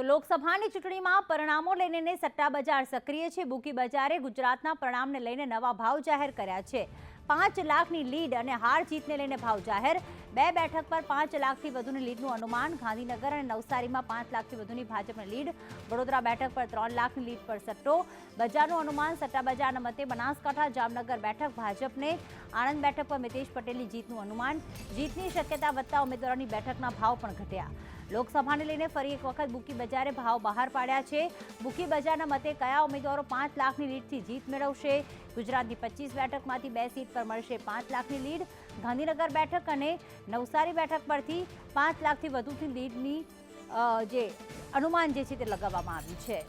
તો લોકસભાની ચૂંટણીમાં પરિણામો લઈને સટ્ટા બજાર સક્રિય છે. બુકી બજારે ગુજરાતના પરિણામને લઈને નવા ભાવ જાહેર કર્યા છે. પાંચ લાખની લીડ અને હાર જીતને લઈને ભાવ જાહેર. બે બેઠક પર પાંચ લાખથી વધુની લીડનું અનુમાન. ગાંધીનગર અને નવસારીમાં પાંચ લાખથી વધુની ભાજપની લીડ. વડોદરા બેઠક પર ત્રણ લાખની લીડ પર સટ્ટો. બજારનું અનુમાન સટ્ટા બજારના મતે બનાસકાંઠા, જામનગર બેઠક ભાજપને. આણંદ બેઠક પર મિતેશ પટેલની જીતનું અનુમાન. જીતની શક્યતા વધતા ઉમેદવારોની બેઠકના ભાવ પણ ઘટ્યા. લોકસભાને લઈને ફરી એક વખત બુકી બજારે ભાવ બહાર પાડ્યા છે. બુકી બજારના મતે કયા ઉમેદવારો પાંચ લાખની લીડથી જીત મેળવશે? ગુજરાતની પચીસ બેઠકમાંથી બે સીટ પર મળશે પાંચ લાખની લીડ. ગાંધીનગર બેઠક અને નવસારી બેઠક પરથી પાંચ લાખથી વધુથી લીડની જે અનુમાન જે છે તે લગાવવામાં આવ્યું છે.